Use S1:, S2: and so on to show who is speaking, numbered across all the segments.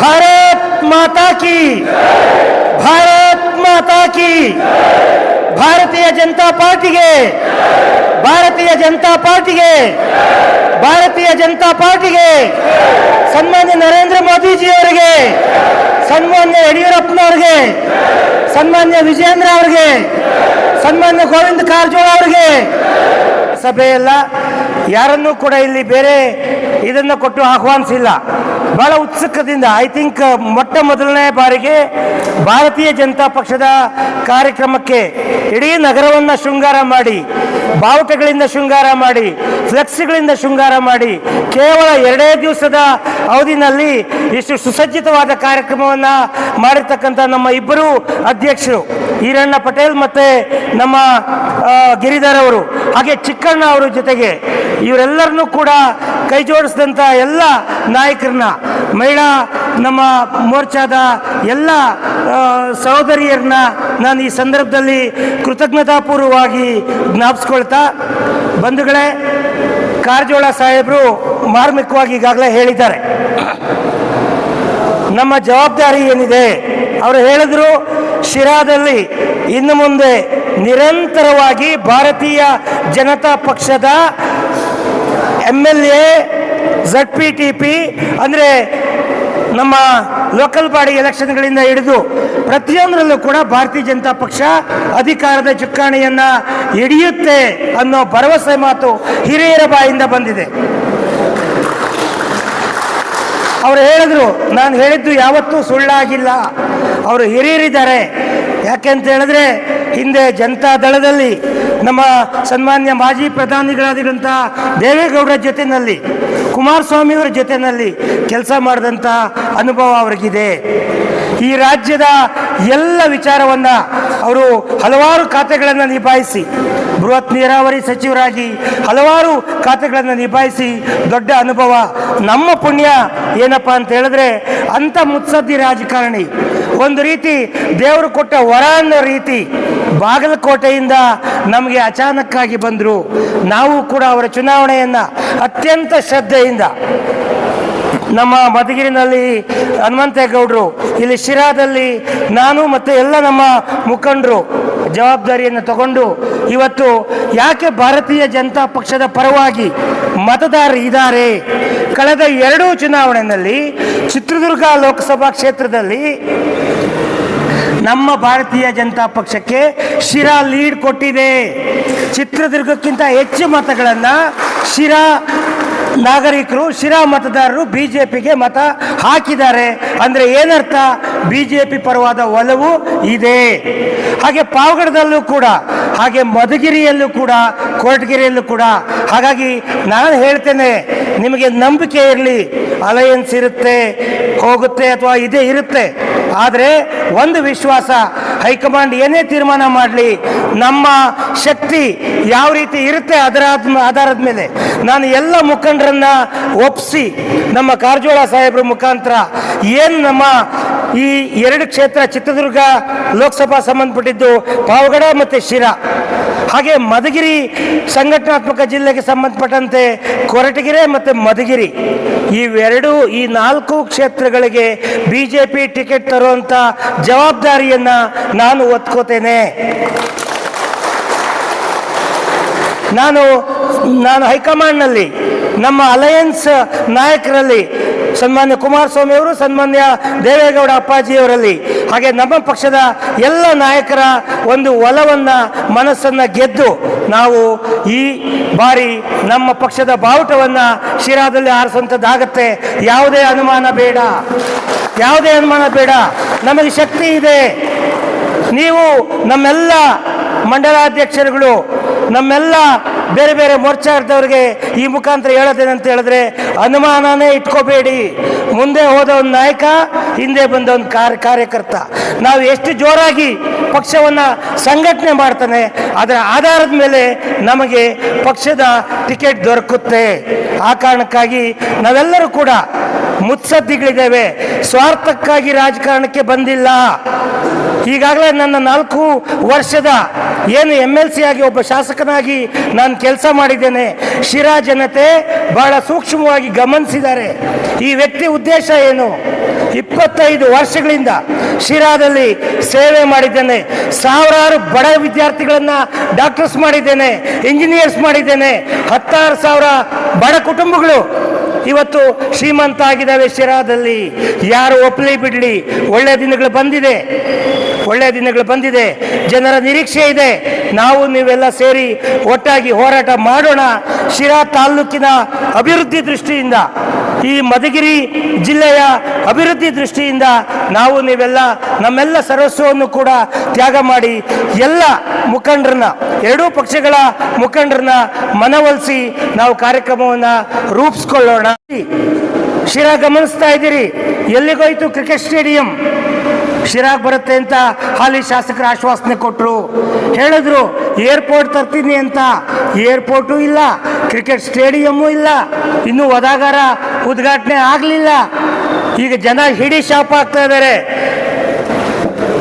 S1: ಭಾರತ್ ಮಾತಾ ಕಿ ಭಾರತ್ ಮಾತಾ ಕಿ ಭಾರತೀಯ ಜನತಾ ಪಾರ್ಟಿಗೆ ಭಾರತೀಯ ಜನತಾ ಪಾರ್ಟಿಗೆ ಭಾರತೀಯ ಜನತಾ ಪಾರ್ಟಿಗೆ ಸನ್ಮಾನ್ಯ ನರೇಂದ್ರ ಮೋದಿಜಿ ಸನ್ಮಾನ್ಯ ಯಡಿಯೂರಪ್ಪನವ್ರಿಗೆ ಸನ್ಮಾನ್ಯ ವಿಜೇಂದ್ರ ಅವ್ರಿಗೆ ಸನ್ಮಾನ್ಯ ಗೋವಿಂದ ಕಾರಜೋಳ ಅವ್ರಿಗೆ। ಸಭೆಯೆಲ್ಲ ಯಾರನ್ನೂ ಕೂಡ ಇಲ್ಲಿ ಬೇರೆ ಇದನ್ನು ಕೊಟ್ಟು ಆಹ್ವಾನಿಸಿಲ್ಲ. ಬಹಳ ಉತ್ಸುಕದಿಂದ ಐ ಥಿಂಕ್ ಮೊಟ್ಟ ಮೊದಲನೇ ಬಾರಿಗೆ ಭಾರತೀಯ ಜನತಾ ಪಕ್ಷದ ಕಾರ್ಯಕ್ರಮಕ್ಕೆ ಇಡೀ ನಗರವನ್ನು ಶೃಂಗಾರ ಮಾಡಿ, ಬಾವುಟಗಳಿಂದ ಶೃಂಗಾರ ಮಾಡಿ, ಫ್ಲೆಕ್ಸ್ಗಳಿಂದ ಶೃಂಗಾರ ಮಾಡಿ, ಕೇವಲ ಎರಡೇ ದಿವಸದ ಅವಧಿನಲ್ಲಿ ಇಷ್ಟು ಸುಸಜ್ಜಿತವಾದ ಕಾರ್ಯಕ್ರಮವನ್ನು ಮಾಡಿರ್ತಕ್ಕಂಥ ನಮ್ಮ ಇಬ್ಬರು ಅಧ್ಯಕ್ಷರು, ಈರಣ್ಣ ಪಟೇಲ್ ಮತ್ತೆ ನಮ್ಮ ಗಿರಿಧರ್ ಅವರು, ಹಾಗೆ ಚಿಕ್ಕಣ್ಣ ಅವರ ಜೊತೆಗೆ ಇವರೆಲ್ಲರನ್ನೂ ಕೂಡ ಕೈ ಜೋಡಿಸಿದಂಥ ಎಲ್ಲ ನಾಯಕರನ್ನ ಮಹಿಳಾ, ನಮ್ಮ ಮೋರ್ಚಾದ ಎಲ್ಲ ಸಹೋದರಿಯರನ್ನ ನಾನು ಈ ಸಂದರ್ಭದಲ್ಲಿ ಕೃತಜ್ಞತಾಪೂರ್ವವಾಗಿ ಜ್ಞಾಪಿಸ್ಕೊಳ್ತಾ, ಬಂಧುಗಳೇ, ಕಾರಜೋಳ ಸಾಹೇಬರು ಮಾರ್ಮಿಕವಾಗಿ ಈಗಾಗಲೇ ಹೇಳಿದ್ದಾರೆ. ನಮ್ಮ ಜವಾಬ್ದಾರಿ ಏನಿದೆ? ಅವರು ಹೇಳಿದ್ರು, ಶಿರಾದಲ್ಲಿ ಇನ್ನು ಮುಂದೆ ನಿರಂತರವಾಗಿ ಭಾರತೀಯ ಜನತಾ ಪಕ್ಷದ M L A Z P T P ಅಂದರೆ ನಮ್ಮ ಲೋಕಲ್ ಬಾಡಿ ಎಲೆಕ್ಷನ್ಗಳಿಂದ ಹಿಡಿದು ಪ್ರತಿಯೊಂದರಲ್ಲೂ ಕೂಡ ಭಾರತೀಯ ಜನತಾ ಪಕ್ಷ ಅಧಿಕಾರದ ಚುಕ್ಕಾಣಿಯನ್ನು ಹಿಡಿಯುತ್ತೆ ಅನ್ನೋ ಭರವಸೆ ಮಾತು ಹಿರಿಯರ ಬಾಯಿಂದ ಬಂದಿದೆ. ಅವರು ಹೇಳಿದ್ರು, ನಾನು ಹೇಳಿದ್ದು ಯಾವತ್ತೂ ಸುಳ್ಳಾಗಿಲ್ಲ. ಅವರು ಹಿರಿಯರಿದ್ದಾರೆ. ಯಾಕೆ ಅಂತ ಹೇಳಿದ್ರೆ, ಹಿಂದೆ ಜನತಾ ದಳದಲ್ಲಿ ನಮ್ಮ ಸನ್ಮಾನ್ಯ ಮಾಜಿ ಪ್ರಧಾನಿಗಳಾಗಿರುವಂಥ ದೇವೇಗೌಡರ ಜೊತೆಯಲ್ಲಿ ಕುಮಾರಸ್ವಾಮಿಯವರ ಜೊತೆಯಲ್ಲಿ ಕೆಲಸ ಮಾಡಿದಂಥ ಅನುಭವ ಅವರಿಗಿದೆ. ಈ ರಾಜ್ಯದ ಎಲ್ಲ ವಿಚಾರವನ್ನು ಅವರು ಹಲವಾರು ಖಾತೆಗಳನ್ನು ನಿಭಾಯಿಸಿ ಬೃಹತ್ ನೀರಾವರಿ ಸಚಿವರಾಗಿ ಹಲವಾರು ಖಾತೆಗಳನ್ನು ನಿಭಾಯಿಸಿ ದೊಡ್ಡ ಅನುಭವ. ನಮ್ಮ ಪುಣ್ಯ ಏನಪ್ಪ ಅಂತ ಹೇಳಿದ್ರೆ ಅಂಥ ಮುತ್ಸದ್ದಿ ರಾಜಕಾರಣಿ. ಒಂದು ರೀತಿ ದೇವರು ಕೊಟ್ಟ ವರ ಅನ್ನೋ ರೀತಿ ಬಾಗಲಕೋಟೆಯಿಂದ ನಮಗೆ ಅಚಾನಕ್ಕಾಗಿ ಬಂದರು. ನಾವು ಕೂಡ ಅವರ ಚುನಾವಣೆಯನ್ನು ಅತ್ಯಂತ ಶ್ರದ್ಧೆಯಿಂದ ನಮ್ಮ ಮಧುಗಿರಿನಲ್ಲಿ ಹನುಮಂತೇಗೌಡರು ಇಲ್ಲಿ ಶಿರಾದಲ್ಲಿ ನಾನು ಮತ್ತು ಎಲ್ಲ ನಮ್ಮ ಮುಖಂಡರು ಜವಾಬ್ದಾರಿಯನ್ನು ತಗೊಂಡು ಇವತ್ತು ಯಾಕೆ ಭಾರತೀಯ ಜನತಾ ಪಕ್ಷದ ಪರವಾಗಿ ಮತದಾರರು ಇದ್ದಾರೆ? ಕಳೆದ ಎರಡೂ ಚುನಾವಣೆಯಲ್ಲಿ ಚಿತ್ರದುರ್ಗ ಲೋಕಸಭಾ ಕ್ಷೇತ್ರದಲ್ಲಿ ನಮ್ಮ ಭಾರತೀಯ ಜನತಾ ಪಕ್ಷಕ್ಕೆ ಶಿರಾ ಲೀಡ್ ಕೊಟ್ಟಿದೆ. ಚಿತ್ರದುರ್ಗಕ್ಕಿಂತ ಹೆಚ್ಚು ಮತಗಳನ್ನು ಶಿರಾ ನಾಗರಿಕರು ಶಿರಾ ಮತದಾರರು ಬಿ ಜೆ ಪಿಗೆ ಮತ ಹಾಕಿದ್ದಾರೆ. ಅಂದರೆ ಏನರ್ಥ? ಬಿ ಜೆ ಪಿ ಪರವಾದ ಒಲವು ಇದೆ. ಹಾಗೆ ಪಾವಗಡದಲ್ಲೂ ಕೂಡ, ಹಾಗೆ ಮಧುಗಿರಿಯಲ್ಲೂ ಕೂಡ, ಕೋಟಗಿರಿಯಲ್ಲೂ ಕೂಡ, ಹಾಗಾಗಿ ನಾನು ಹೇಳ್ತೇನೆ, ನಿಮಗೆ ನಂಬಿಕೆ ಇರಲಿ. ಅಲಯನ್ಸ್ ಇರುತ್ತೆ, ಹೋಗುತ್ತೆ ಅಥವಾ ಇದೇ, ಇರುತ್ತೆ. ಆದರೆ ಒಂದು ವಿಶ್ವಾಸ ಹೈಕಮಾಂಡ್ ಏನೇ ತೀರ್ಮಾನ ಮಾಡಲಿ, ನಮ್ಮ ಶಕ್ತಿ ಯಾವ ರೀತಿ ಇರುತ್ತೆ ಅದರ ಆಧಾರದ ಮೇಲೆ ನಾನು ಎಲ್ಲ ಮುಖಂಡರನ್ನ ಒಪ್ಪಿಸಿ ನಮ್ಮ ಕಾರಜೋಳ ಸಾಹೇಬ್ರ ಮುಖಾಂತರ ಏನು ನಮ್ಮ ಈ ಎರಡು ಕ್ಷೇತ್ರ ಚಿತ್ರದುರ್ಗ ಲೋಕಸಭಾ ಸಂಬಂಧಪಟ್ಟಿದ್ದು ಪಾವಗಡ ಮತ್ತು ಶಿರಾ ಹಾಗೆ ಮಧುಗಿರಿ ಸಂಘಟನಾತ್ಮಕ ಜಿಲ್ಲೆಗೆ ಸಂಬಂಧಪಟ್ಟಂತೆ ಕೊರಟಗೆರೆ ಮತ್ತು ಮಧುಗಿರಿ ಇವೆರಡು ಈ ನಾಲ್ಕು ಕ್ಷೇತ್ರಗಳಿಗೆ ಬಿ ಜೆ ಪಿ ಟಿಕೆಟ್ ತರುವಂಥ ಜವಾಬ್ದಾರಿಯನ್ನು ನಾನು ಒತ್ಕೋತೇನೆ. ನಾನು ನಾನು ಹೈಕಮಾಂಡ್ನಲ್ಲಿ, ನಮ್ಮ ಅಲಯನ್ಸ್ ನಾಯಕರಲ್ಲಿ ಸನ್ಮಾನ್ಯ ಕುಮಾರಸ್ವಾಮಿ ಅವರು, ಸನ್ಮಾನ್ಯ ದೇವೇಗೌಡ ಅಪ್ಪಾಜಿಯವರಲ್ಲಿ. ಹಾಗೆ ನಮ್ಮ ಪಕ್ಷದ ಎಲ್ಲ ನಾಯಕರ ಒಂದು ಒಲವನ್ನು, ಮನಸ್ಸನ್ನು ಗೆದ್ದು ನಾವು ಈ ಬಾರಿ ನಮ್ಮ ಪಕ್ಷದ ಬಾವುಟವನ್ನು ಶಿರಾದಲ್ಲಿ ಆರಿಸುವಂಥದ್ದಾಗತ್ತೆ ಯಾವುದೇ ಅನುಮಾನ ಬೇಡ. ಯಾವುದೇ ಅನುಮಾನ ಬೇಡ. ನಮಗೆ ಶಕ್ತಿ ಇದೆ. ನೀವು ನಮ್ಮೆಲ್ಲ ಮಂಡಲಾಧ್ಯಕ್ಷರುಗಳು, ನಮ್ಮೆಲ್ಲ ಬೇರೆ ಬೇರೆ ಮೋರ್ಚಾದವ್ರಿಗೆ ಈ ಮುಖಾಂತರ ಹೇಳೋದೇನಂತ ಹೇಳಿದ್ರೆ, ಅನುಮಾನನೇ ಇಟ್ಕೋಬೇಡಿ. ಮುಂದೆ ಹೋದ ಒಂದು ನಾಯಕ, ಹಿಂದೆ ಬಂದ ಒಂದು ಕಾರ್ಯ ಕಾರ್ಯಕರ್ತ. ನಾವು ಎಷ್ಟು ಜೋರಾಗಿ ಪಕ್ಷವನ್ನು ಸಂಘಟನೆ ಮಾಡ್ತಾನೆ, ಅದರ ಆಧಾರದ ಮೇಲೆ ನಮಗೆ ಪಕ್ಷದ ಟಿಕೆಟ್ ದೊರಕುತ್ತೆ. ಆ ಕಾರಣಕ್ಕಾಗಿ ನಾವೆಲ್ಲರೂ ಕೂಡ ಮುತ್ಸದ್ದಿಗಳಿದ್ದೇವೆ. ಸ್ವಾರ್ಥಕ್ಕಾಗಿ ರಾಜಕಾರಣಕ್ಕೆ ಬಂದಿಲ್ಲ. ಈಗಾಗಲೇ ನನ್ನ ನಾಲ್ಕು ವರ್ಷದ ಏನು ಎಂ ಎಲ್ ಸಿ ಆಗಿ ಒಬ್ಬ ಶಾಸಕನಾಗಿ ನಾನು ಕೆಲಸ ಮಾಡಿದ್ದೇನೆ, ಶಿರಾ ಜನತೆ ಬಹಳ ಸೂಕ್ಷ್ಮವಾಗಿ ಗಮನಿಸಿದ್ದಾರೆ. ಈ ವ್ಯಕ್ತಿ ಉದ್ದೇಶ ಏನು? ಇಪ್ಪತ್ತೈದು ವರ್ಷಗಳಿಂದ ಶಿರಾದಲ್ಲಿ ಸೇವೆ ಮಾಡಿದ್ದೇನೆ, ಸಾವಿರಾರು ಬಡ ವಿದ್ಯಾರ್ಥಿಗಳನ್ನ ಡಾಕ್ಟರ್ಸ್ ಮಾಡಿದ್ದೇನೆ ಇಂಜಿನಿಯರ್ಸ್ ಮಾಡಿದ್ದೇನೆ, ಹತ್ತಾರು ಸಾವಿರ ಬಡ ಕುಟುಂಬಗಳು ಇವತ್ತು ಶ್ರೀಮಂತ ಆಗಿದ್ದಾವೆ ಶಿರಾದಲ್ಲಿ. ಯಾರು ಒಪ್ಪಲಿ ಬಿಡಲಿ? ಒಳ್ಳೆ ದಿನಗಳು ಬಂದಿದೆ. ಒಳ್ಳೆಯ ದಿನಗಳು ಬಂದಿದೆ. ಜನರ ನಿರೀಕ್ಷೆ ಇದೆ. ನಾವು ನೀವೆಲ್ಲ ಸೇರಿ ಒಟ್ಟಾಗಿ ಹೋರಾಟ ಮಾಡೋಣ. ಶಿರಾ ತಾಲ್ಲೂಕಿನ ಅಭಿವೃದ್ಧಿ ದೃಷ್ಟಿಯಿಂದ. ಈ ಮಧುಗಿರಿ ಜಿಲ್ಲೆಯ ಅಭಿವೃದ್ಧಿ ದೃಷ್ಟಿಯಿಂದ ನಾವು ನೀವೆಲ್ಲ ನಮ್ಮೆಲ್ಲ ಸರಸ್ವವನ್ನು ಕೂಡ ತ್ಯಾಗ ಮಾಡಿ ಎಲ್ಲ ಮುಖಂಡರನ್ನ, ಎರಡೂ ಪಕ್ಷಗಳ ಮುಖಂಡರನ್ನ ಮನವೊಲಿಸಿ ನಾವು ಕಾರ್ಯಕ್ರಮವನ್ನು ರೂಪಿಸ್ಕೊಳ್ಳೋಣ. ಶಿರಾ ಗಮನಿಸ್ತಾ ಇದ್ದೀರಿ. ಎಲ್ಲಿಗೋಯ್ತು ಕ್ರಿಕೆಟ್ ಸ್ಟೇಡಿಯಂ? ಶಿರಾಗ್ ಬರುತ್ತೆ ಅಂತ ಹಾಲಿ ಶಾಸಕರು ಆಶ್ವಾಸನೆ ಕೊಟ್ಟರು ಹೇಳಿದ್ರು, ಏರ್ಪೋರ್ಟ್ ತರ್ತೀನಿ ಅಂತ. ಏರ್ಪೋರ್ಟು ಇಲ್ಲ, ಕ್ರಿಕೆಟ್ ಸ್ಟೇಡಿಯಮ್ಮು ಇಲ್ಲ, ಇನ್ನೂ ಒದಾಗಾರ ಉದ್ಘಾಟನೆ ಆಗಲಿಲ್ಲ. ಈಗ ಜನ ಹಿಡಿ ಶಾಪ್ ಆಗ್ತಾ ಇದ್ದಾರೆ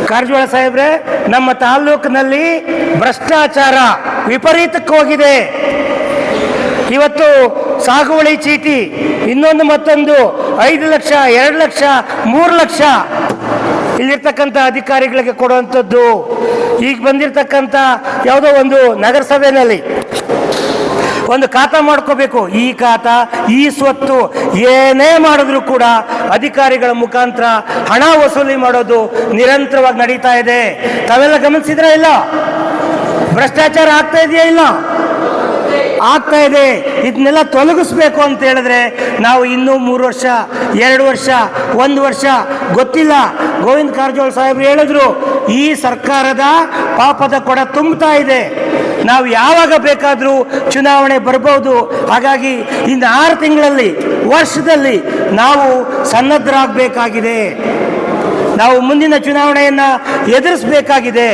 S1: ಕಾರಜೋಳ ಸಾಹೇಬ್ರೆ, ನಮ್ಮ ತಾಲ್ಲೂಕಿನಲ್ಲಿ ಭ್ರಷ್ಟಾಚಾರ ವಿಪರೀತಕ್ಕೆ ಹೋಗಿದೆ. ಇವತ್ತು ಸಾಗುವಳಿ ಚೀಟಿ, ಇನ್ನೊಂದು ಮತ್ತೊಂದು, ಐದು ಲಕ್ಷ, ಎರಡು ಲಕ್ಷ, ಮೂರು ಲಕ್ಷ ಇಲ್ಲಿರ್ತಕ್ಕಂಥ ಅಧಿಕಾರಿಗಳಿಗೆ ಕೊಡುವಂಥದ್ದು, ಈಗ ಬಂದಿರತಕ್ಕಂಥ ಯಾವುದೋ ಒಂದು ನಗರಸಭೆಯಲ್ಲಿ ಒಂದು ಖಾತಾ ಮಾಡ್ಕೋಬೇಕು. ಈ ಖಾತ, ಈ ಸ್ವತ್ತು ಏನೇ ಮಾಡಿದ್ರು ಕೂಡ ಅಧಿಕಾರಿಗಳ ಮುಖಾಂತರ ಹಣ ವಸೂಲಿ ಮಾಡೋದು ನಿರಂತರವಾಗಿ ನಡೀತಾ ಇದೆ. ತಾವೆಲ್ಲ ಗಮನಿಸಿದ್ರೆ ಇಲ್ಲ? ಭ್ರಷ್ಟಾಚಾರ ಆಗ್ತಾ ಇದೆಯಾ ಇಲ್ಲ? ಆಗ್ತಾ ಇದೆ. ಇದನ್ನೆಲ್ಲ ತೊಲಗಿಸ್ಬೇಕು ಅಂತ ಹೇಳಿದ್ರೆ ನಾವು ಇನ್ನೂ ಮೂರು ವರ್ಷ, ಎರಡು ವರ್ಷ, ಒಂದು ವರ್ಷ ಗೊತ್ತಿಲ್ಲ. ಗೋವಿಂದ ಕಾರಜೋಳ ಸಾಹೇಬ್ರು ಹೇಳಿದ್ರು, ಈ ಸರ್ಕಾರದ ಪಾಪದ ಕೊಡ ತುಂಬುತ್ತಾ ಇದೆ. ನಾವು ಯಾವಾಗ ಬೇಕಾದರೂ ಚುನಾವಣೆ ಬರ್ಬೋದು. ಹಾಗಾಗಿ ಇನ್ನು ಆರು ತಿಂಗಳಲ್ಲಿ, ವರ್ಷದಲ್ಲಿ ನಾವು ಸನ್ನದ್ಧರಾಗಬೇಕಾಗಿದೆ ನಾವು ಮುಂದಿನ ಚುನಾವಣೆಯನ್ನು ಎದುರಿಸಬೇಕಾಗಿದೆ.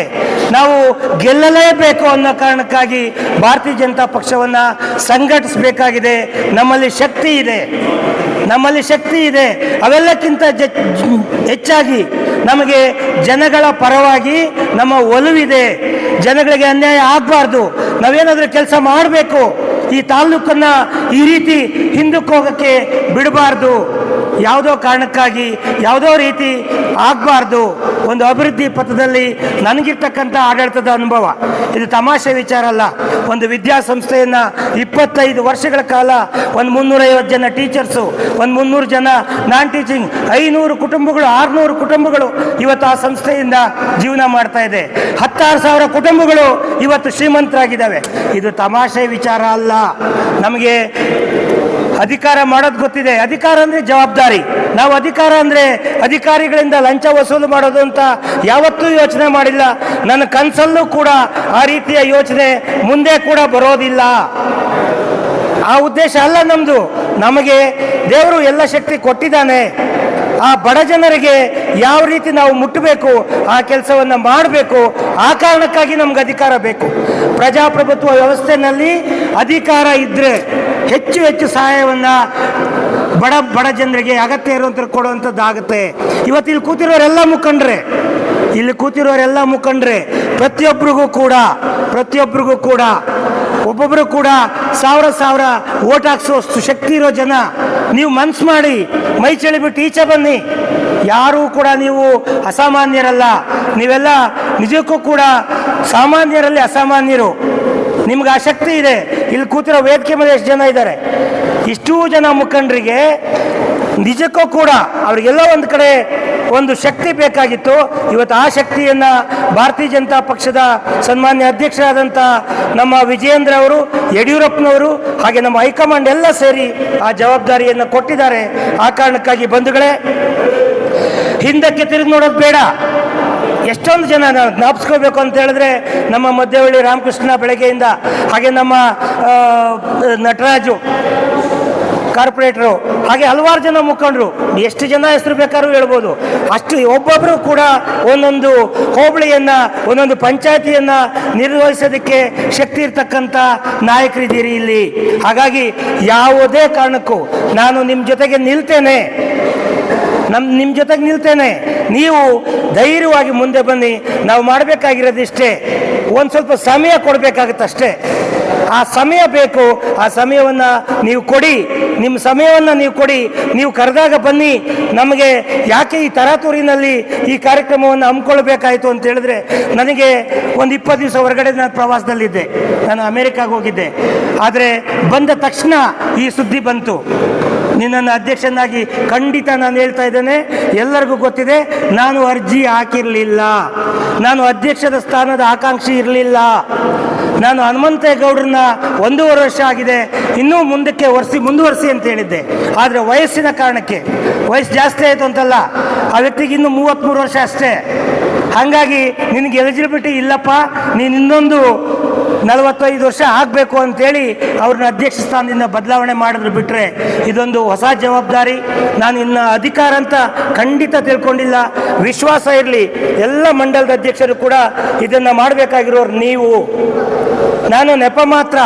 S1: ನಾವು ಗೆಲ್ಲಲೇಬೇಕು ಅನ್ನೋ ಕಾರಣಕ್ಕಾಗಿ ಭಾರತೀಯ ಜನತಾ ಪಕ್ಷವನ್ನು ಸಂಘಟಿಸಬೇಕಾಗಿದೆ. ನಮ್ಮಲ್ಲಿ ಶಕ್ತಿ ಇದೆ. ನಮ್ಮಲ್ಲಿ ಶಕ್ತಿ ಇದೆ. ಅವೆಲ್ಲಕ್ಕಿಂತ ಹೆಚ್ಚಾಗಿ ನಮಗೆ ಜನಗಳ ಪರವಾಗಿ ನಮ್ಮ ಒಲವಿದೆ. ಜನಗಳಿಗೆ ಅನ್ಯಾಯ ಆಗಬಾರ್ದು. ನಾವೇನಾದರೂ ಕೆಲಸ ಮಾಡಬೇಕು. ಈ ತಾಲ್ಲೂಕನ್ನು ಈ ರೀತಿ ಹಿಂದಕ್ಕೆ ಹೋಗೋಕ್ಕೆ ಬಿಡಬಾರ್ದು. ಯಾವುದೋ ಕಾರಣಕ್ಕಾಗಿ, ಯಾವುದೋ ರೀತಿ ಆಗಬಾರ್ದು ಒಂದು ಅಭಿವೃದ್ಧಿ ಪಥದಲ್ಲಿ ನನಗಿರ್ತಕ್ಕಂಥ ಆಡಳಿತದ ಅನುಭವ. ಇದು ತಮಾಷೆ ವಿಚಾರ ಅಲ್ಲ. ಒಂದು ವಿದ್ಯಾಸಂಸ್ಥೆಯನ್ನು ಇಪ್ಪತ್ತೈದು ವರ್ಷಗಳ ಕಾಲ ಒಂದು ಮುನ್ನೂರೈವತ್ತು ಜನ ಟೀಚರ್ಸು, ಒಂದು ಮುನ್ನೂರು ಜನ ನಾನ್ ಟೀಚಿಂಗ್, ಐನೂರು ಕುಟುಂಬಗಳು, ಆರುನೂರು ಕುಟುಂಬಗಳು ಇವತ್ತು ಆ ಸಂಸ್ಥೆಯಿಂದ ಜೀವನ ಮಾಡ್ತಾ ಇದೆ. ಹತ್ತಾರು ಸಾವಿರ ಕುಟುಂಬಗಳು ಇವತ್ತು ಶ್ರೀಮಂತರಾಗಿದ್ದಾವೆ. ಇದು ತಮಾಷೆ ವಿಚಾರ ಅಲ್ಲ. ನಮಗೆ ಅಧಿಕಾರ ಮಾಡೋದು ಗೊತ್ತಿದೆ. ಅಧಿಕಾರ ಅಂದರೆ ಜವಾಬ್ದಾರಿ. ನಾವು ಅಧಿಕಾರ ಅಂದರೆ ಅಧಿಕಾರಿಗಳಿಂದ ಲಂಚ ವಸೂಲು ಮಾಡೋದು ಅಂತ ಯಾವತ್ತೂ ಯೋಚನೆ ಮಾಡಿಲ್ಲ. ನನ್ನ ಕನಸಲ್ಲೂ ಕೂಡ ಆ ರೀತಿಯ ಯೋಚನೆ ಮುಂದೆ ಕೂಡ ಬರೋದಿಲ್ಲ. ಆ ಉದ್ದೇಶ ಅಲ್ಲ ನಮ್ಮದು ನಮಗೆ ದೇವರು ಎಲ್ಲ ಶಕ್ತಿ ಕೊಟ್ಟಿದ್ದಾನೆ. ಆ ಬಡ ಜನರಿಗೆ ಯಾವ ರೀತಿ ನಾವು ಮುಟ್ಟಬೇಕು, ಆ ಕೆಲಸವನ್ನು ಮಾಡಬೇಕು, ಆ ಕಾರಣಕ್ಕಾಗಿ ನಮ್ಗೆ ಅಧಿಕಾರ ಬೇಕು. ಪ್ರಜಾಪ್ರಭುತ್ವ ವ್ಯವಸ್ಥೆನಲ್ಲಿ ಅಧಿಕಾರ ಇದ್ದರೆ ಹೆಚ್ಚು ಹೆಚ್ಚು ಸಹಾಯವನ್ನು ಬಡ ಬಡ ಜನರಿಗೆ ಅಗತ್ಯ ಇರುವಂಥ ಕೊಡುವಂಥದ್ದಾಗುತ್ತೆ ಇವತ್ತು ಇಲ್ಲಿ ಕೂತಿರೋರೆಲ್ಲ ಮುಖಂಡ್ರೆ, ಇಲ್ಲಿ ಕೂತಿರೋರೆಲ್ಲ ಮುಖಂಡ್ರೆ ಪ್ರತಿಯೊಬ್ಬರಿಗೂ ಕೂಡ ಪ್ರತಿಯೊಬ್ಬರಿಗೂ ಕೂಡ ಒಬ್ಬೊಬ್ಬರು ಕೂಡ ಸಾವಿರ ಸಾವಿರ ಓಟ್ ಹಾಕ್ಸುವಷ್ಟು ಶಕ್ತಿ ಇರೋ ಜನ. ನೀವು ಮನ್ಸು ಮಾಡಿ, ಮೈ ಚಳಿಬಿಟ್ಟು ಈಚೆ ಬನ್ನಿ. ಯಾರೂ ಕೂಡ ನೀವು ಅಸಾಮಾನ್ಯರಲ್ಲ. ನೀವೆಲ್ಲ ನಿಜಕ್ಕೂ ಕೂಡ ಸಾಮಾನ್ಯರಲ್ಲಿ ಅಸಾಮಾನ್ಯರು. ನಿಮ್ಗೆ ಆ ಇದೆ. ಇಲ್ಲಿ ಕೂತಿರೋ ವೇದಿಕೆ ಮೇಲೆ ಎಷ್ಟು ಜನ ಇದ್ದಾರೆ? ಇಷ್ಟೂ ಜನ ಮುಖಂಡರಿಗೆ ನಿಜಕ್ಕೂ ಕೂಡ ಅವರಿಗೆಲ್ಲ ಒಂದು ಕಡೆ ಒಂದು ಶಕ್ತಿ ಬೇಕಾಗಿತ್ತು. ಇವತ್ತು ಆ ಶಕ್ತಿಯನ್ನು ಭಾರತೀಯ ಜನತಾ ಪಕ್ಷದ ಸನ್ಮಾನ್ಯ ಅಧ್ಯಕ್ಷರಾದಂಥ ನಮ್ಮ ವಿಜಯೇಂದ್ರ ಅವರು, ಯಡಿಯೂರಪ್ಪನವರು, ಹಾಗೆ ನಮ್ಮ ಹೈಕಮಾಂಡ್ ಎಲ್ಲ ಸೇರಿ ಆ ಜವಾಬ್ದಾರಿಯನ್ನು ಕೊಟ್ಟಿದ್ದಾರೆ. ಆ ಕಾರಣಕ್ಕಾಗಿ ಬಂಧುಗಳೇ, ಹಿಂದಕ್ಕೆ ತಿರುಗಿ ನೋಡೋದು ಬೇಡ. ಎಷ್ಟೊಂದು ಜನ ನಾವು ಜ್ಞಾಪಿಸ್ಕೋಬೇಕು ಅಂತ ಹೇಳಿದ್ರೆ ನಮ್ಮ ಮಧ್ಯವಳ್ಳಿ ರಾಮಕೃಷ್ಣ ಬೆಳಗ್ಗೆಯಿಂದ ಹಾಗೆ ನಮ್ಮ ನಟರಾಜು ಕಾರ್ಪೊರೇಟ್ರು, ಹಾಗೆ ಹಲವಾರು ಜನ ಮುಖಂಡರು, ಎಷ್ಟು ಜನ ಹೆಸರು ಬೇಕಾದ್ರೂ ಹೇಳ್ಬೋದು. ಅಷ್ಟು ಒಬ್ಬೊಬ್ಬರು ಕೂಡ ಒಂದೊಂದು ಹೋಬಳಿಯನ್ನ, ಒಂದೊಂದು ಪಂಚಾಯತಿಯನ್ನ ನಿರ್ವಹಿಸೋದಕ್ಕೆ ಶಕ್ತಿ ಇರ್ತಕ್ಕಂಥ ನಾಯಕರಿದ್ದೀರಿ ಇಲ್ಲಿ. ಹಾಗಾಗಿ ಯಾವುದೇ ಕಾರಣಕ್ಕೂ ನಾನು ನಿಮ್ಮ ಜೊತೆಗೆ ನಿಲ್ತೇನೆ. ನಮ್ಮ ನಿಮ್ಮ ಜೊತೆಗೆ ನಿಲ್ತೇನೆ. ನೀವು ಧೈರ್ಯವಾಗಿ ಮುಂದೆ ಬನ್ನಿ. ನಾವು ಮಾಡಬೇಕಾಗಿರೋದಿಷ್ಟೇ. ಒಂದು ಸ್ವಲ್ಪ ಸಮಯ ಕೊಡಬೇಕಾಗುತ್ತೆ ಅಷ್ಟೇ. ಆ ಸಮಯ ಬೇಕು, ಆ ಸಮಯವನ್ನು ನೀವು ಕೊಡಿ. ನಿಮ್ಮ ಸಮಯವನ್ನು ನೀವು ಕೊಡಿ. ನೀವು ಕರೆದಾಗ ಬನ್ನಿ. ನಮಗೆ ಯಾಕೆ ಈ ತರಾತೂರಿನಲ್ಲಿ ಈ ಕಾರ್ಯಕ್ರಮವನ್ನು ಹಮ್ಮಿಕೊಳ್ಬೇಕಾಯಿತು ಅಂತ ಹೇಳಿದ್ರೆ, ನನಗೆ ಒಂದು ಇಪ್ಪತ್ತು ದಿವಸ ಹೊರಗಡೆ ನಾನು ಪ್ರವಾಸದಲ್ಲಿದ್ದೆ. ನಾನು ಅಮೇರಿಕಾಗೆ ಹೋಗಿದ್ದೆ. ಆದರೆ ಬಂದ ತಕ್ಷಣ ಈ ಸುದ್ದಿ ಬಂತು. ನಿನ್ನನ್ನು ಅಧ್ಯಕ್ಷನಾಗಿ ಖಂಡಿತ ನಾನು ಹೇಳ್ತಾ ಇದ್ದೇನೆ. ಎಲ್ಲರಿಗೂ ಗೊತ್ತಿದೆ, ನಾನು ಅರ್ಜಿ ಹಾಕಿರಲಿಲ್ಲ. ನಾನು ಅಧ್ಯಕ್ಷದ ಸ್ಥಾನದ ಆಕಾಂಕ್ಷಿ ಇರಲಿಲ್ಲ. ನಾನು ಹನುಮಂತೇಗೌಡರನ್ನ ಒಂದೂವರೆ ವರ್ಷ ಆಗಿದೆ, ಇನ್ನೂ ಮುಂದಕ್ಕೆ ಒರೆಸಿ ಮುಂದುವರಿಸಿ ಅಂತ ಹೇಳಿದ್ದೆ. ಆದರೆ ವಯಸ್ಸಿನ ಕಾರಣಕ್ಕೆ, ವಯಸ್ಸು ಜಾಸ್ತಿ ಆಯಿತು ಅಂತಲ್ಲ, ಆ ವ್ಯಕ್ತಿಗೆ ಇನ್ನೂ ಮೂವತ್ತ್ಮೂರು ವರ್ಷ ಅಷ್ಟೇ. ಹಾಗಾಗಿ ನಿನಗೆ ಎಲಿಜಿಬಿಲಿಟಿ ಇಲ್ಲಪ್ಪ, ನೀನು ಇನ್ನೊಂದು ನಲವತ್ತೈದು ವರ್ಷ ಆಗಬೇಕು ಅಂತೇಳಿ ಅವ್ರನ್ನ ಅಧ್ಯಕ್ಷ ಸ್ಥಾನದಿಂದ ಬದಲಾವಣೆ ಮಾಡಿದ್ರು ಬಿಟ್ಟರೆ ಇದೊಂದು ಹೊಸ ಜವಾಬ್ದಾರಿ. ನಾನು ಇನ್ನು ಅಧಿಕಾರ ಅಂತ ಖಂಡಿತ ತಿಳ್ಕೊಂಡಿಲ್ಲ. ವಿಶ್ವಾಸ ಇರಲಿ. ಎಲ್ಲ ಮಂಡಲದ ಅಧ್ಯಕ್ಷರು ಕೂಡ ಇದನ್ನು ಮಾಡಬೇಕಾಗಿರೋರು ನೀವು. ನಾನು ನೆಪ ಮಾತ್ರ.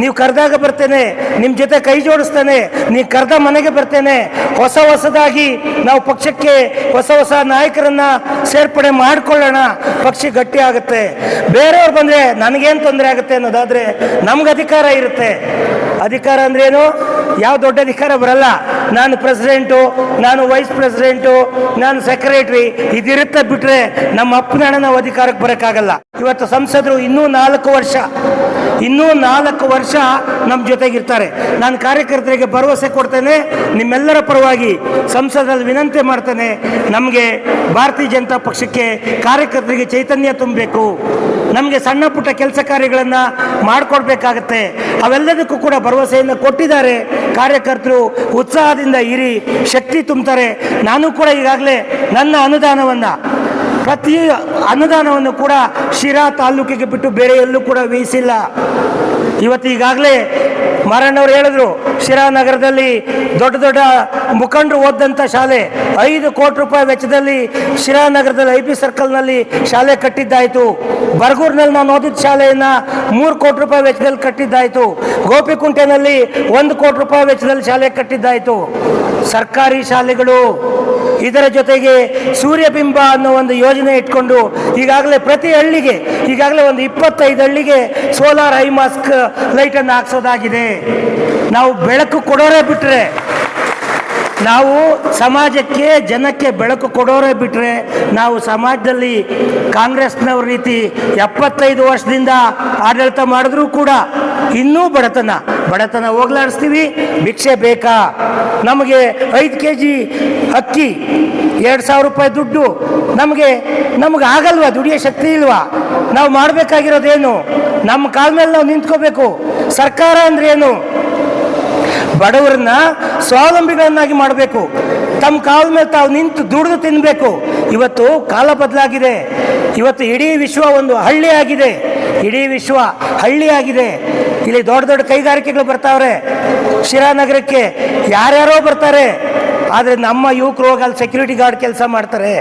S1: ನೀವು ಕರೆದಾಗ ಬರ್ತೇನೆ ನಿಮ್ಮ ಜೊತೆ ಕೈ ಜೋಡಿಸ್ತೇನೆ, ನೀವು ಕರೆದ ಮನೆಗೆ ಬರ್ತೇನೆ. ಹೊಸ ಹೊಸದಾಗಿ ನಾವು ಪಕ್ಷಕ್ಕೆ ಹೊಸ ಹೊಸ ನಾಯಕರನ್ನ ಸೇರ್ಪಡೆ ಮಾಡಿಕೊಳ್ಳೋಣ. ಪಕ್ಷ ಗಟ್ಟಿ ಆಗುತ್ತೆ. ಬೇರೆಯವ್ರು ಬಂದರೆ ನನಗೇನು ತೊಂದರೆ ಆಗುತ್ತೆ ಅನ್ನೋದಾದರೆ ನಮ್ಗೆ ಅಧಿಕಾರ ಇರುತ್ತೆ. ಅಧಿಕಾರ ಅಂದ್ರೇನು? ಯಾವ ದೊಡ್ಡ ಅಧಿಕಾರ ಬರಲ್ಲ. ನಾನು ಪ್ರೆಸಿಡೆಂಟು, ನಾನು ವೈಸ್ ಪ್ರೆಸಿಡೆಂಟು, ನಾನು ಸೆಕ್ರೆಟ್ರಿ, ಇದಿರುತ್ತೆ ಬಿಟ್ರೆ ನಮ್ಮ ಅಪ್ಪನ ನಾವು ಅಧಿಕಾರಕ್ಕೆ ಬರೋಕ್ಕಾಗಲ್ಲ. ಇವತ್ತು ಸಂಸದರು ಇನ್ನೂ ನಾಲ್ಕು ವರ್ಷ ಇನ್ನೂ ನಾಲ್ಕು ವರ್ಷ ನಮ್ಮ ಜೊತೆಗಿರ್ತಾರೆ. ನಾನು ಕಾರ್ಯಕರ್ತರಿಗೆ ಭರವಸೆ ಕೊಡ್ತೇನೆ. ನಿಮ್ಮೆಲ್ಲರ ಪರವಾಗಿ ಸಂಸದಲ್ಲಿ ವಿನಂತಿ ಮಾಡ್ತೇನೆ. ನಮಗೆ ಭಾರತೀಯ ಜನತಾ ಪಕ್ಷಕ್ಕೆ ಕಾರ್ಯಕರ್ತರಿಗೆ ಚೈತನ್ಯ ತುಂಬಬೇಕು. ನಮಗೆ ಸಣ್ಣ ಪುಟ್ಟ ಕೆಲಸ ಕಾರ್ಯಗಳನ್ನು ಮಾಡಿಕೊಡ್ಬೇಕಾಗತ್ತೆ. ಅವೆಲ್ಲದಕ್ಕೂ ಕೂಡ ಭರವಸೆಯನ್ನು ಕೊಟ್ಟಿದ್ದಾರೆ. ಕಾರ್ಯಕರ್ತರು ಉತ್ಸಾಹದಿಂದ ಇರಿ, ಶಕ್ತಿ ತುಂಬ್ತಾರೆ. ನಾನು ಕೂಡ ಈಗಾಗಲೇ ನನ್ನ ಅನುದಾನವನ್ನು ಪ್ರತಿ ಅನುದಾನವನ್ನು ಕೂಡ ಶಿರಾ ತಾಲೂಕಿಗೆ ಬಿಟ್ಟು ಬೇರೆ ಎಲ್ಲೂ ಕೂಡ ವಹಿಸಿಲ್ಲ ಇವತ್ತು ಈಗಾಗಲೇ ಮಾರಣ್ಣವ್ರು ಹೇಳಿದ್ರು, ಶಿರಾ ನಗರದಲ್ಲಿ ದೊಡ್ಡ ದೊಡ್ಡ ಮುಖಂಡರು ಓದಂಥ ಶಾಲೆ, ಐದು ಕೋಟಿ ರೂಪಾಯಿ ವೆಚ್ಚದಲ್ಲಿ ಶಿರಾ ನಗರದಲ್ಲಿ ಐ ಪಿ ಸರ್ಕಲ್ನಲ್ಲಿ ಶಾಲೆ ಕಟ್ಟಿದ್ದಾಯಿತು. ಬರಗೂರಿನಲ್ಲಿ ನಾನು ಓದಿದ ಶಾಲೆಯನ್ನು ಮೂರು ಕೋಟಿ ರೂಪಾಯಿ ವೆಚ್ಚದಲ್ಲಿ ಕಟ್ಟಿದ್ದಾಯಿತು. ಗೋಪಿಕುಂಟೆನಲ್ಲಿ ಒಂದು ಕೋಟಿ ರೂಪಾಯಿ ವೆಚ್ಚದಲ್ಲಿ ಶಾಲೆ ಕಟ್ಟಿದ್ದಾಯಿತು. ಸರ್ಕಾರಿ ಶಾಲೆಗಳು ಇದರ ಜೊತೆಗೆ ಸೂರ್ಯಬಿಂಬ ಅನ್ನೋ ಒಂದು ಯೋಜನೆ ಇಟ್ಕೊಂಡು ಈಗಾಗಲೇ ಪ್ರತಿ ಹಳ್ಳಿಗೆ, ಈಗಾಗಲೇ ಒಂದು ಇಪ್ಪತ್ತೈದು ಹಳ್ಳಿಗೆ ಸೋಲಾರ್ ಐ ಮಾಸ್ಕ್ ಲೈಟನ್ನು ಹಾಕ್ಸೋದಾಗಿದೆ. ನಾವು ಬೆಳಕು ಕೊಡೋರೇ ಬಿಟ್ಟರೆ ನಾವು ಸಮಾಜಕ್ಕೆ, ಜನಕ್ಕೆ ಬೆಳಕು ಕೊಡೋರೇ ಬಿಟ್ಟರೆ ನಾವು ಸಮಾಜದಲ್ಲಿ ಕಾಂಗ್ರೆಸ್ನವ್ರ ರೀತಿ ಎಪ್ಪತ್ತೈದು ವರ್ಷದಿಂದ ಆಡಳಿತ ಮಾಡಿದ್ರೂ ಕೂಡ ಇನ್ನೂ ಬಡತನ ಬಡತನ ಹೋಗ್ಲಾಡಿಸ್ತೀವಿ. ಭಿಕ್ಷೆ ಬೇಕಾ? ನಮಗೆ ಐದು ಕೆ ಜಿ ಅಕ್ಕಿ, ಎರಡು ಸಾವಿರ ರೂಪಾಯಿ ದುಡ್ಡು ನಮಗೆ ನಮಗೆ ಆಗಲ್ವಾ? ದುಡಿಯೋ ಶಕ್ತಿ ಇಲ್ವಾ? ನಾವು ಮಾಡಬೇಕಾಗಿರೋದೇನು? ನಮ್ಮ ಕಾಲ ಮೇಲೆ ನಾವು ನಿಂತ್ಕೋಬೇಕು. ಸರ್ಕಾರ ಅಂದ್ರೇನು ಬಡವರನ್ನ ಸ್ವಾವಲಂಬಿಗಳನ್ನಾಗಿ ಮಾಡಬೇಕು. ತಮ್ಮ ಕಾಲ ಮೇಲೆ ತಾವು ನಿಂತು ದುಡಿದು ತಿನ್ನಬೇಕು ಇವತ್ತು ಕಾಲ ಬದಲಾಗಿದೆ. ಇವತ್ತು ಇಡೀ ವಿಶ್ವ ಒಂದು ಹಳ್ಳಿ ಆಗಿದೆ. ಇಡೀ ವಿಶ್ವ ಹಳ್ಳಿ ಆಗಿದೆ. ಇಲ್ಲಿ ದೊಡ್ಡ ದೊಡ್ಡ ಕೈಗಾರಿಕೆಗಳು ಬರ್ತಾವ್ರೆ. ಶಿರಾ ನಗರಕ್ಕೆ ಯಾರ್ಯಾರೋ ಬರ್ತಾರೆ. ಆದರೆ ನಮ್ಮ ಯುವಕರು ಹೋಗಿ ಅಲ್ಲಿ ಸೆಕ್ಯೂರಿಟಿ ಗಾರ್ಡ್ ಕೆಲಸ ಮಾಡ್ತಾರೆ.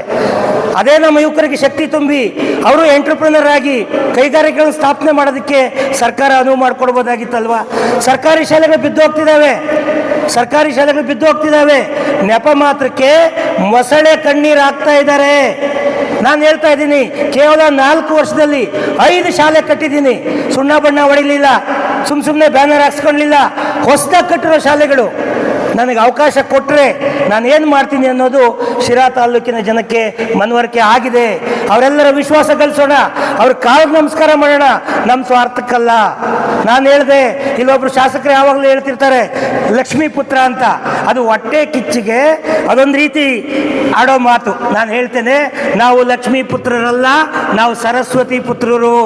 S1: ಅದೇ ನಮ್ಮ ಯುವಕರಿಗೆ ಶಕ್ತಿ ತುಂಬಿ ಅವರು ಎಂಟ್ರಪ್ರಿನರ್ ಆಗಿ ಕೈಗಾರಿಕೆಗಳನ್ನು ಸ್ಥಾಪನೆ ಮಾಡೋದಕ್ಕೆ ಸರ್ಕಾರ ಅನುವು ಮಾಡಿಕೊಡ್ಬೋದಾಗಿತ್ತಲ್ವಾ? ಸರ್ಕಾರಿ ಶಾಲೆಗಳು ಬಿದ್ದು ಹೋಗ್ತಿದ್ದಾವೆ. ಸರ್ಕಾರಿ ಶಾಲೆಗಳು ಬಿದ್ದು ಹೋಗ್ತಿದ್ದಾವೆ. ನೆಪ ಮಾತ್ರಕ್ಕೆ ಮೊಸಳೆ ಕಣ್ಣೀರು ಹಾಕ್ತಾ ಇದ್ದಾರೆ. ನಾನು ಹೇಳ್ತಾ ಇದ್ದೀನಿ, ಕೇವಲ ನಾಲ್ಕು ವರ್ಷದಲ್ಲಿ ಐದು ಶಾಲೆ ಕಟ್ಟಿದ್ದೀನಿ. ಸುಣ್ಣ ಬಣ್ಣ ಹೊಡಿಲಿಲ್ಲ ಸುಮ್ಮ ಸುಮ್ಮನೆ ಬ್ಯಾನರ್ ಹಾಕ್ಸ್ಕೊಳ್ಲಿಲ್ಲ ಹೊಸದಾಗಿ ಕಟ್ಟಿರೋ ಶಾಲೆಗಳು ನನಗೆ ಅವಕಾಶ ಕೊಟ್ಟರೆ ನಾನು ಏನು ಮಾಡ್ತೀನಿ ಅನ್ನೋದು ಶಿರಾ ತಾಲೂಕಿನ ಜನಕ್ಕೆ ಮನವರಿಕೆ ಆಗಿದೆ. ಅವರೆಲ್ಲರ ವಿಶ್ವಾಸ ಗಳಿಸೋಣ. ಅವ್ರ ಕಾಲ ನಮಸ್ಕಾರ ಮಾಡೋಣ. ನಮ್ಮ ಸ್ವಾರ್ಥಕ್ಕಲ್ಲ. ನಾನು ಹೇಳಿದೆ, ಇಲ್ಲೊಬ್ರು ಶಾಸಕರು ಯಾವಾಗಲೂ ಹೇಳ್ತಿರ್ತಾರೆ, ಲಕ್ಷ್ಮೀ ಪುತ್ರ ಅಂತ. ಅದು ಹೊಟ್ಟೆ ಕಿಚ್ಚಿಗೆ ಅದೊಂದು ರೀತಿ ಆಡೋ ಮಾತು. ನಾನು ಹೇಳ್ತೇನೆ, ನಾವು ಲಕ್ಷ್ಮೀ ಪುತ್ರರಲ್ಲ, ನಾವು ಸರಸ್ವತಿ ಪುತ್ರರು.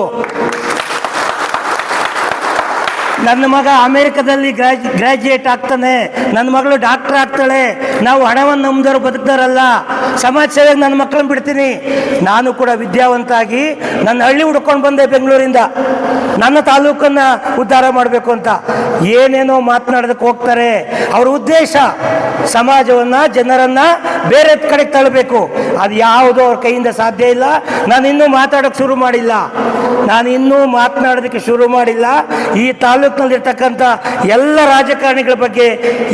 S1: ನನ್ನ ಮಗ ಅಮೆರಿಕದಲ್ಲಿ ಗ್ರಾಜ್, ಗ್ರಾಜ್ಯುಯೇಟ್ ಆಗ್ತಾನೆ. ನನ್ನ ಮಗಳು ಡಾಕ್ಟರ್ ಆಗ್ತಾಳೆ. ನಾವು ಹಣವನ್ನು ನಂಬಿದವರು ಬದುಕ್ತಾರಲ್ಲ ಸಮಾಜ ಸೇವೆಗೆ ನನ್ನ ಮಕ್ಕಳನ್ನ ಬಿಡ್ತೀನಿ. ನಾನು ಕೂಡ ವಿದ್ಯಾವಂತ ಆಗಿ ನನ್ನ ಹಳ್ಳಿ ಹುಡ್ಕೊಂಡು ಬಂದೆ ಬೆಂಗಳೂರಿಂದ. ನನ್ನ ತಾಲೂಕನ್ನ ಉದ್ಧಾರ ಮಾಡಬೇಕು ಅಂತ. ಏನೇನೋ ಮಾತನಾಡೋದಕ್ಕೆ ಹೋಗ್ತಾರೆ. ಅವ್ರ ಉದ್ದೇಶ, ಸಮಾಜವನ್ನ, ಜನರನ್ನ ಬೇರೆ ಕಡೆಗೆ ತಳ್ಳಬೇಕು. ಅದು ಯಾವುದೋ ಅವ್ರ ಕೈಯಿಂದ ಸಾಧ್ಯ ಇಲ್ಲ. ನಾನು ಇನ್ನೂ ಮಾತಾಡೋಕೆ ಶುರು ಮಾಡಿಲ್ಲ. ನಾನು ಇನ್ನೂ ಮಾತನಾಡೋದಕ್ಕೆ ಶುರು ಮಾಡಿಲ್ಲ. ಈ ತಾಲೂಕಿನಲ್ಲಿರ್ತಕ್ಕಂಥ ಎಲ್ಲ ರಾಜಕಾರಣಿಗಳ ಬಗ್ಗೆ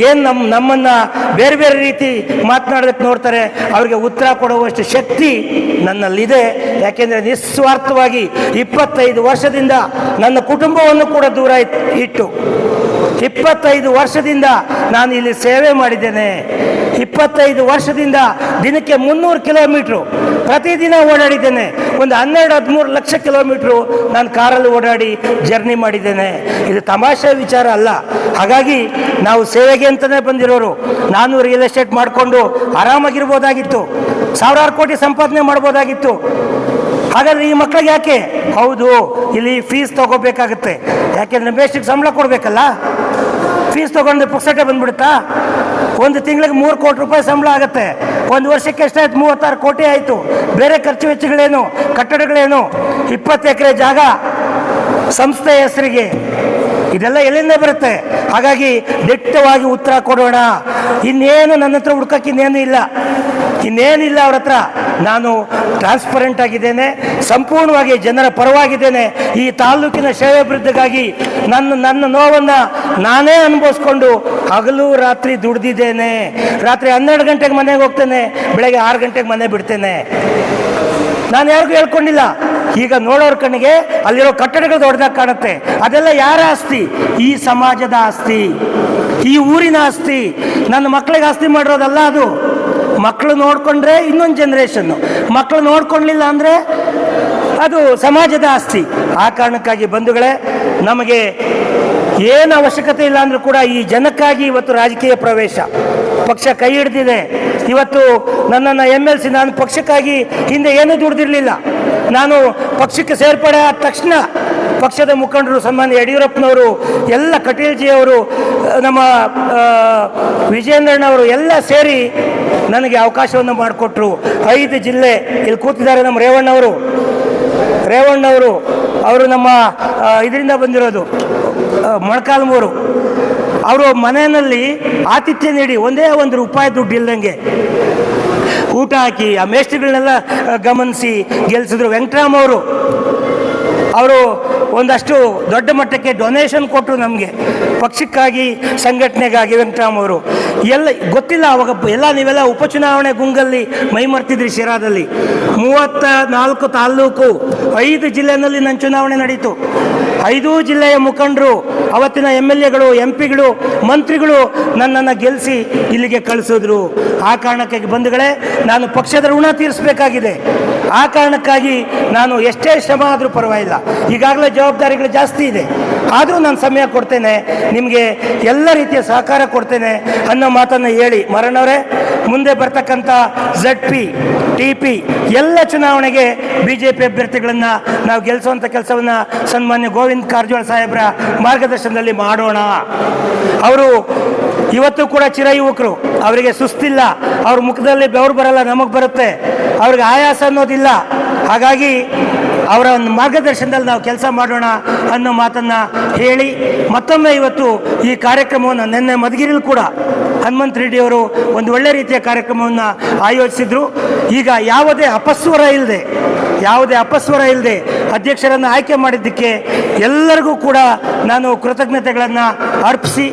S1: ಏನು ನಮ್ಮ ನಮ್ಮನ್ನು ಬೇರೆ ಬೇರೆ ರೀತಿ ಮಾತನಾಡೋದಕ್ಕೆ ನೋಡ್ತಾರೆ. ಅವರಿಗೆ ಉತ್ತರ ಕೊಡುವಷ್ಟು ಶಕ್ತಿ ನನ್ನಲ್ಲಿದೆ. ಯಾಕೆಂದರೆ ನಿಸ್ವಾರ್ಥವಾಗಿ ಇಪ್ಪತ್ತೈದು ವರ್ಷದಿಂದ ನನ್ನ ಕುಟುಂಬವನ್ನು ಕೂಡ ದೂರ ಇಟ್- ಇಟ್ಟು ಇಪ್ಪತ್ತೈದು ವರ್ಷದಿಂದ ನಾನು ಇಲ್ಲಿ ಸೇವೆ ಮಾಡಿದ್ದೇನೆ. ಇಪ್ಪತ್ತೈದು ವರ್ಷದಿಂದ ದಿನಕ್ಕೆ ಮುನ್ನೂರು ಕಿಲೋಮೀಟ್ರು ಪ್ರತಿದಿನ ಓಡಾಡಿದ್ದೇನೆ. ಒಂದು ಹನ್ನೆರಡು ಹದಿಮೂರು ಲಕ್ಷ ಕಿಲೋಮೀಟ್ರು ನಾನು ಕಾರಲ್ಲಿ ಓಡಾಡಿ ಜರ್ನಿ ಮಾಡಿದ್ದೇನೆ. ಇದು ತಮಾಷೆ ವಿಚಾರ ಅಲ್ಲ. ಹಾಗಾಗಿ ನಾವು ಸೇವೆಗೆ ಅಂತಲೇ ಬಂದಿರೋರು, ನಾನು ರಿಯಲ್ ಎಸ್ಟೇಟ್ ಮಾಡಿಕೊಂಡು ಆರಾಮಾಗಿರ್ಬೋದಾಗಿತ್ತು. ಸಾವಿರಾರು ಕೋಟಿ ಸಂಪಾದನೆ ಮಾಡ್ಬೋದಾಗಿತ್ತು. ಹಾಗಾದ್ರೆ ಈ ಮಕ್ಕಳಿಗೆ ಯಾಕೆ? ಹೌದು, ಇಲ್ಲಿ ಫೀಸ್ ತಗೋಬೇಕಾಗುತ್ತೆ. ಯಾಕೆಂದ್ರೆ ಬೇಸಿಗೆ ಸಂಬಳ ಕೊಡಬೇಕಲ್ಲ? ಫೀಸ್ ತಗೊಂಡ್ರೆ ಪುಕ್ಸಟೆ ಬಂದ್ಬಿಡುತ್ತಾ? ಒಂದು ತಿಂಗಳಿಗೆ ಮೂರು ಕೋಟಿ ರೂಪಾಯಿ ಸಂಬಳ ಆಗುತ್ತೆ. ಒಂದು ವರ್ಷಕ್ಕೆ ಎಷ್ಟಾಯ್ತು? ಮೂವತ್ತಾರು ಕೋಟಿ ಆಯಿತು. ಬೇರೆ ಖರ್ಚು ವೆಚ್ಚಗಳೇನು? ಕಟ್ಟಡಗಳೇನು? ಇಪ್ಪತ್ತು ಎಕರೆ ಜಾಗ ಸಂಸ್ಥೆ ಹೆಸರಿಗೆ. ಇದೆಲ್ಲ ಎಲ್ಲಿಂದ ಬರುತ್ತೆ? ಹಾಗಾಗಿ ದಿಟ್ಟವಾಗಿ ಉತ್ತರ ಕೊಡೋಣ. ಇನ್ನೇನು ನನ್ನ ಹತ್ರ ಹುಡ್ಕಕ್ಕೆ ಇನ್ನೇನು ಇಲ್ಲ. ಇನ್ನೇನಿಲ್ಲ ಅವ್ರ ಹತ್ರ. ನಾನು ಟ್ರಾನ್ಸ್ಪರೆಂಟ್ ಆಗಿದ್ದೇನೆ, ಸಂಪೂರ್ಣವಾಗಿ ಜನರ ಪರವಾಗಿದ್ದೇನೆ. ಈ ತಾಲೂಕಿನ ಸೇವಾಭಿವೃದ್ಧಿಗಾಗಿ ನನ್ನ ನನ್ನ ನೋವನ್ನು ನಾನೇ ಅನುಭವಿಸ್ಕೊಂಡು ಹಗಲು ರಾತ್ರಿ ದುಡ್ದಿದ್ದೇನೆ. ರಾತ್ರಿ ಹನ್ನೆರಡು ಗಂಟೆಗೆ ಮನೆಗೆ ಹೋಗ್ತೇನೆ, ಬೆಳಗ್ಗೆ ಆರು ಗಂಟೆಗೆ ಮನೆ ಬಿಡ್ತೇನೆ. ನಾನು ಯಾರಿಗೂ ಹೇಳ್ಕೊಂಡಿಲ್ಲ. ಈಗ ನೋಡೋರ ಕಣ್ಣಿಗೆ ಅಲ್ಲಿರೋ ಕಟ್ಟಡಗಳು ದೊಡ್ಡದಾಗಿ ಕಾಣುತ್ತೆ. ಅದೆಲ್ಲ ಯಾರ ಆಸ್ತಿ? ಈ ಸಮಾಜದ ಆಸ್ತಿ. ಈ ಊರಿನ ಆಸ್ತಿ. ನನ್ನ ಮಕ್ಕಳಿಗೆ ಆಸ್ತಿ ಮಾಡಿರೋದಲ್ಲ ಅದು. ಮಕ್ಕಳು ನೋಡಿಕೊಂಡ್ರೆ ಇನ್ನೊಂದು ಜನ್ರೇಷನ್ನು ಮಕ್ಕಳು ನೋಡ್ಕೊಳ್ಳಿಲ್ಲ ಅಂದರೆ ಅದು ಸಮಾಜದ ಆಸ್ತಿ. ಆ ಕಾರಣಕ್ಕಾಗಿ ಬಂಧುಗಳೇ, ನಮಗೆ ಏನು ಅವಶ್ಯಕತೆ ಇಲ್ಲ ಅಂದರೂ ಕೂಡ ಈ ಜನಕ್ಕಾಗಿ ಇವತ್ತು ರಾಜಕೀಯ ಪ್ರವೇಶ. ಪಕ್ಷ ಕೈ ಹಿಡ್ದಿದೆ. ಇವತ್ತು ನನ್ನನ್ನು ಎಂ ಎಲ್ ಸಿ ನಾನು ಪಕ್ಷಕ್ಕಾಗಿ ಹಿಂದೆ ಏನೂ ದುಡ್ದಿರಲಿಲ್ಲ. ನಾನು ಪಕ್ಷಕ್ಕೆ ಸೇರ್ಪಡೆ ಆದ ತಕ್ಷಣ ಪಕ್ಷದ ಮುಖಂಡರು ಸನ್ಮಾನ್ಯ ಯಡಿಯೂರಪ್ಪನವರು, ಎಲ್ಲ ಕಟೀಲ್ಜಿಯವರು, ನಮ್ಮ ವಿಜಯೇಂದ್ರಣ್ಣವರು ಎಲ್ಲ ಸೇರಿ ನನಗೆ ಅವಕಾಶವನ್ನು ಮಾಡಿಕೊಟ್ರು. ಐದು ಜಿಲ್ಲೆ ಇಲ್ಲಿ ಕೂತಿದ್ದಾರೆ ನಮ್ಮ ರೇವಣ್ಣವರು. ರೇವಣ್ಣವರು ಅವರು ನಮ್ಮ ಇದರಿಂದ ಬಂದಿರೋದು ಮೊಣಕಾಲ್ಮೂರು ಅವರು ಮನೆಯಲ್ಲಿ ಆತಿಥ್ಯ ನೀಡಿ ಒಂದೇ ಒಂದು ರೂಪಾಯಿ ದುಡ್ಡು ಇಲ್ಲದಂಗೆ ಊಟ ಹಾಕಿ, ಆ ಮೇಸ್ಟ್ರಿಗಳನ್ನೆಲ್ಲ ಗಮನಿಸಿ ಗೆಲ್ಲಿಸಿದ್ರು ವೆಂಕಟರಾಮ್ ಅವರು ಅವರು ಒಂದಷ್ಟು ದೊಡ್ಡ ಮಟ್ಟಕ್ಕೆ ಡೊನೇಷನ್ ಕೊಟ್ಟರು ನಮಗೆ. ಪಕ್ಷಕ್ಕಾಗಿ, ಸಂಘಟನೆಗಾಗಿ ವೆಂಕಟರಾಮ್ ಅವರು. ಎಲ್ಲ, ಗೊತ್ತಿಲ್ಲ ಅವಾಗ ಎಲ್ಲ ನೀವೆಲ್ಲ ಉಪಚುನಾವಣೆ ಗುಂಗಲ್ಲಿ ಮೈಮರ್ತಿದ್ರಿ ಶಿರಾದಲ್ಲಿ. ಮೂವತ್ತ ನಾಲ್ಕು ತಾಲ್ಲೂಕು, ಐದು ಜಿಲ್ಲೆನಲ್ಲಿ ನನ್ನ ಚುನಾವಣೆ ನಡೀತು. ಐದೂ ಜಿಲ್ಲೆಯ ಮುಖಂಡರು, ಅವತ್ತಿನ ಎಂ ಎಲ್ ಎಗಳು, ಎಂ ಪಿಗಳು, ಮಂತ್ರಿಗಳು ನನ್ನನ್ನು ಗೆಲ್ಲಿಸಿ ಇಲ್ಲಿಗೆ ಕಳಿಸಿದ್ರು. ಆ ಕಾರಣಕ್ಕೆ ಬಂಧುಗಳೇ, ನಾನು ಪಕ್ಷದ ಋಣ ತೀರಿಸಬೇಕಾಗಿದೆ. ಆ ಕಾರಣಕ್ಕಾಗಿ ನಾನು ಎಷ್ಟೇ ಶ್ರಮ ಆದರೂ ಪರವಾಗಿಲ್ಲ. ಈಗಾಗಲೇ ಜವಾಬ್ದಾರಿಗಳು ಜಾಸ್ತಿ ಇದೆ. ಆದರೂ ನಾನು ಸಮಯ ಕೊಡ್ತೇನೆ. ನಿಮಗೆ ಎಲ್ಲ ರೀತಿಯ ಸಹಕಾರ ಕೊಡ್ತೇನೆ ಅನ್ನೋ ಮಾತನ್ನು ಹೇಳಿ. ಮರಣವರೇ ಮುಂದೆ ಬರ್ತಕ್ಕಂಥ ಝಡ್ ಪಿ ಟಿ ಪಿ ಎಲ್ಲ ಚುನಾವಣೆಗೆ ಬಿ ಜೆ ಪಿ ಅಭ್ಯರ್ಥಿಗಳನ್ನು ನಾವು ಗೆಲ್ಲಿಸುವಂಥ ಕೆಲಸವನ್ನು ಸನ್ಮಾನ್ಯ ಗೋವಿಂದ ಕಾರಜೋಳ ಸಾಹೇಬರ ಮಾರ್ಗದರ್ಶನದಲ್ಲಿ ಮಾಡೋಣ. ಅವರು ಇವತ್ತು ಕೂಡ ಚಿರ ಯುವಕರು ಅವರಿಗೆ ಸುಸ್ತಿಲ್ಲ, ಅವ್ರ ಮುಖದಲ್ಲಿ ಬೆವರು ಬರಲ್ಲ, ನಮಗೆ ಬರುತ್ತೆ, ಅವ್ರಿಗೆ ಆಯಾಸ ಅನ್ನೋದಿಲ್ಲ. ಹಾಗಾಗಿ ಅವರ ಒಂದು ಮಾರ್ಗದರ್ಶನದಲ್ಲಿ ನಾವು ಕೆಲಸ ಮಾಡೋಣ ಅನ್ನೋ ಮಾತನ್ನು ಹೇಳಿ, ಮತ್ತೊಮ್ಮೆ ಇವತ್ತು ಈ ಕಾರ್ಯಕ್ರಮವನ್ನು ನಿನ್ನೆ ಮಧುಗಿರಿಲಿ ಕೂಡ ಹನುಮಂತ ರೆಡ್ಡಿಯವರು ಒಂದು ಒಳ್ಳೆ ರೀತಿಯ ಕಾರ್ಯಕ್ರಮವನ್ನು ಆಯೋಜಿಸಿದ್ರು. ಈಗ ಯಾವುದೇ ಅಪಸ್ವರ ಇಲ್ಲದೆ ಯಾವುದೇ ಅಪಸ್ವರ ಇಲ್ಲದೆ ಅಧ್ಯಕ್ಷರನ್ನು ಆಯ್ಕೆ ಮಾಡಿದ್ದಕ್ಕೆ ಎಲ್ಲರಿಗೂ ಕೂಡ ನಾನು ಕೃತಜ್ಞತೆಗಳನ್ನು ಅರ್ಪಿಸಿ